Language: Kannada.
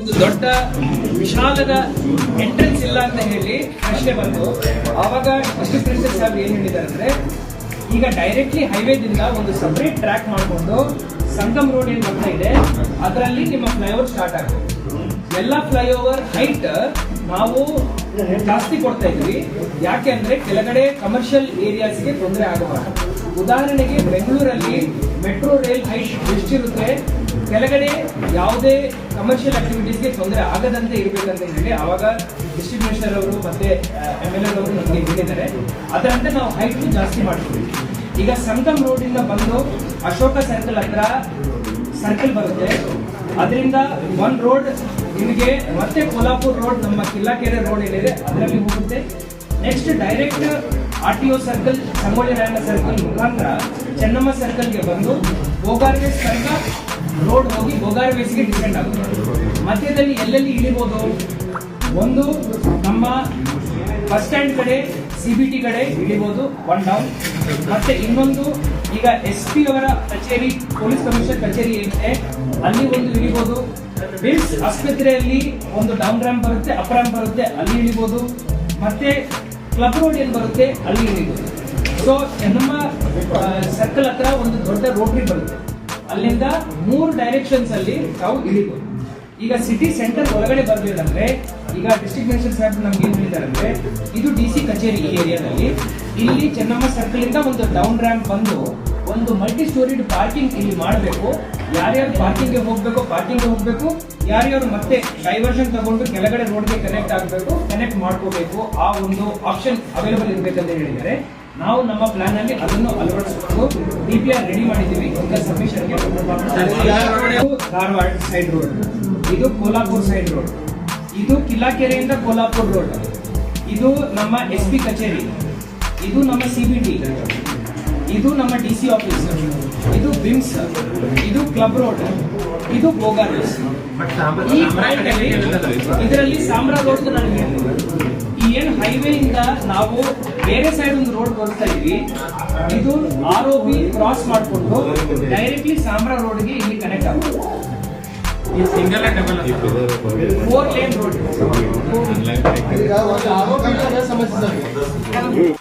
ಒಂದು ದೊಡ್ಡ ವಿಶಾಲದ ಎಂಟ್ರೆನ್ಸ್ ಇಲ್ಲ ಅಂತ ಹೇಳಿ ಪ್ರಶ್ನೆ ಬಂತು. ಆವಾಗ ಅಷ್ಟು ಪ್ರಿನ್ಸಿಪಲ್ ಸಾಹೇಬ್ ಏನು ಹೇಳಿದ್ದಾರೆ ಅಂದ್ರೆ, ಈಗ ಡೈರೆಕ್ಟ್ಲಿ ಹೈವೇದಿಂದ ಒಂದು ಸಪ್ರೇಟ್ ಟ್ರ್ಯಾಕ್ ಮಾಡಿಕೊಂಡು ಸಂಗಮ್ ರೋಡ್ ಏನ್ ಬರ್ತಾ ಇದೆ, ಅದರಲ್ಲಿ ನಿಮ್ಮ ಫ್ಲೈಓವರ್ ಸ್ಟಾರ್ಟ್ ಆಗುತ್ತೆ. ಎಲ್ಲ ಫ್ಲೈಓವರ್ ಹೈಟ್ ನಾವು ಜಾಸ್ತಿ ಕೊಡ್ತಾ ಇದ್ವಿ. ಯಾಕೆ ಅಂದ್ರೆ ಕೆಳಗಡೆ ಕಮರ್ಷಿಯಲ್ ಏರಿಯಾಸ್ಗೆ ತೊಂದರೆ ಆಗಬಾರದು ಉದಾಹರಣೆಗೆ ಬೆಂಗಳೂರಲ್ಲಿ ಮೆಟ್ರೋ ರೈಲ್ ಹೈಟ್ ಎಷ್ಟಿರುತ್ತೆ? ಕೆಳಗಡೆ ಯಾವುದೇ ಕಮರ್ಷಿಯಲ್ ಆಕ್ಟಿವಿಟೀಸ್ಗೆ ತೊಂದರೆ ಆಗದಂತೆ ಇರಬೇಕಂತ ಹೇಳಿ ಆವಾಗ ಡಿಸ್ಟ್ರಿಕ್ಟ್ ಅವರು ಮತ್ತೆ ಎಂ ಎಲ್ ಎವರು ನಮಗೆ ಹೇಳಿದ್ದಾರೆ. ಅದರಂತೆ ನಾವು ಹೈಟ್ ಜಾಸ್ತಿ ಮಾಡ್ತೀವಿ. ಈಗ ಸಂಗಮ್ ರೋಡ್ ಇಂದ ಬಂದು ಅಶೋಕ ಸರ್ಕಲ್ ಹತ್ರ ಸರ್ಕಲ್ ಬರುತ್ತೆ. ಅದರಿಂದ ಒನ್ ರೋಡ್ ನಿಮಗೆ ಮತ್ತೆ ಕೊಲ್ಲಾಪುರ್ ರೋಡ್ ನಮ್ಮ ಕಿಲ್ಲಾಕೆರೆ ರೋಡ್ ಏನಿದೆ, ಅದರಲ್ಲಿ ಹೋಗುತ್ತೆ. Next direct R T O circle Sangolli Rayanna circle ಮುಖಾಂತರ ಚೆನ್ನಮ್ಮ ಸರ್ಕಲ್ಗೆ ಬಂದು ಹೋಗಾರ್ಗೆ ತನಕ ರೋಡ್ ಹೋಗಿ ಬೋಗಾರ್ವೇಸ್ಗೆ ಡಿಪೆಂಡ್ ಆಗುತ್ತೆ. ಮಧ್ಯದಲ್ಲಿ ಎಲ್ಲೆಲ್ಲಿ ಇಳಿಬೋದು? ಒಂದು, ನಮ್ಮ ಬಸ್ ಸ್ಟ್ಯಾಂಡ್ ಕಡೆ ಸಿ ಬಿ ಟಿ ಕಡೆ ಇಳಿಬೋದು ಒನ್ ಡೌನ್ ಮತ್ತೆ ಇನ್ನೊಂದು, ಈಗ ಎಸ್ ಪಿ ಅವರ ಕಚೇರಿ, ಪೊಲೀಸ್ ಕಮಿಷನರ್ ಕಚೇರಿ ಏನಿದೆ, ಅಲ್ಲಿ ಒಂದು ಇಳಿಬೋದು. ಬಿಲ್ಸ್ ಆಸ್ಪತ್ರೆಯಲ್ಲಿ ಒಂದು ಡೌನ್ ರ್ಯಾಂಪ್ ಬರುತ್ತೆ ಅಪ್ ರ್ಯಾಂಪ್ ಬರುತ್ತೆ, ಅಲ್ಲಿ ಇಳಿಬೋದು. ಮತ್ತೆ ಕ್ಲಬ್ ರೋಡ್ ಏನು ಬರುತ್ತೆ, ಅಲ್ಲಿ ಇಳಿಬೋದು. ಸೊ ನಮ್ಮ ಸರ್ಕಲ್ ಹತ್ರ ಒಂದು ದೊಡ್ಡ ರೋಟ್ರಿ ಬರುತ್ತೆ. ಅಲ್ಲಿಂದ ಮೂರು ಡೈರೆಕ್ಷನ್ಸ್ ಅಲ್ಲಿ ತಾವು ಇಳಿಬೋದು. ಈಗ ಸಿಟಿ ಸೆಂಟರ್ ಒಳಗಡೆ ಬರ್ಬೇಕಂದ್ರೆ ಈಗ ಡಿಸ್ಟ್ರಿಕ್ಟ್ ಮಿನಿಸ್ಟರ್ ಸಾಹೇಬ್ ನಮ್ಗೆ ಏನ್ ಹೇಳ್ತಾರೆ ಅಂದ್ರೆ ಇದು ಡಿ ಸಿ ಕಚೇರಿ ಏರಿಯಾದಲ್ಲಿ. ಇಲ್ಲಿ ಚೆನ್ನಮ್ಮ ಸರ್ಕಲ್ ಇಂದ ಒಂದು ಡೌನ್ ರ್ಯಾಂಪ್ ಬಂದು ಒಂದು ಮಲ್ಟಿ ಸ್ಟೋರಿಡ್ ಪಾರ್ಕಿಂಗ್ ಇಲ್ಲಿ ಮಾಡಬೇಕು. ಯಾರ್ಯಾರು ಪಾರ್ಕಿಂಗ್ಗೆ ಹೋಗ್ಬೇಕು ಪಾರ್ಕಿಂಗ್ ಹೋಗ್ಬೇಕು. ಯಾರ್ಯಾರು ಮತ್ತೆ ಡೈವರ್ಷನ್ ತಗೊಂಡು ಕೆಳಗಡೆ ರೋಡ್ಗೆ ಕನೆಕ್ಟ್ ಆಗಬೇಕು ಕನೆಕ್ಟ್ ಮಾಡ್ಕೋಬೇಕು, ಆ ಒಂದು ಆಪ್ಷನ್ ಅವೈಲೇಬಲ್ ಇರಬೇಕಂತ ಹೇಳಿದ್ದಾರೆ. ನಾವು ನಮ್ಮ ಪ್ಲಾನ್ ಅಲ್ಲಿ ಅದನ್ನು ಅಳವಡಿಸಿಕೊಂಡು ಡಿ ಪಿ ಆರ್ ರೆಡಿ ಮಾಡಿದ್ದೀವಿ. ಈಗ ಸಬ್ಮಿಷನ್ಗೆ ಧಾರವಾಡ. ಸೈಡ್ ರೋಡ್ ಇದು ಕೋಲಾಪುರ್ ಸೈಡ್ ರೋಡ್ ಇದು ಕಿಲ್ಲಾಕೆರೆಯಿಂದ ಕೋಲಾಪುರ್ ರೋಡ್ ಇದು ನಮ್ಮ ಎಸ್ ಪಿ ಕಚೇರಿ. ಇದು ನಮ್ಮ ಸಿ ಬಿ ಟಿ ಇದು ನಮ್ಮ ಡಿ ಸಿ ಆಫೀಸ್ ಇದು ಬಿಮ್ಸ್. ಇದು ಕ್ಲಬ್ ರೋಡ್ ಇದು ಬೋಗಾರ್ ಇದರಲ್ಲಿ ಸಾಮ್ರಾ ರೋಡ್ ನಾನು ಹೇಳ್ತೀನಿ. ಏನು ಹೈವೇ ಇಂದ ನಾವು ಬೇರೆ ಸೈಡ್ ಒಂದು ರೋಡ್ ಬರ್ತಾ ಇದ್ವಿ. ಇದು ಆರ್ ಓ ಬಿ ಕ್ರಾಸ್ ಮಾಡಿಕೊಂಡು ಡೈರೆಕ್ಟ್ಲಿ ಸಾಮ್ರಾ ರೋಡ್ಗೆ ಇಲ್ಲಿ ಕನೆಕ್ಟ್ ಆಗುತ್ತೆ. Single double four lane road ಸಮಸ್ಯೆ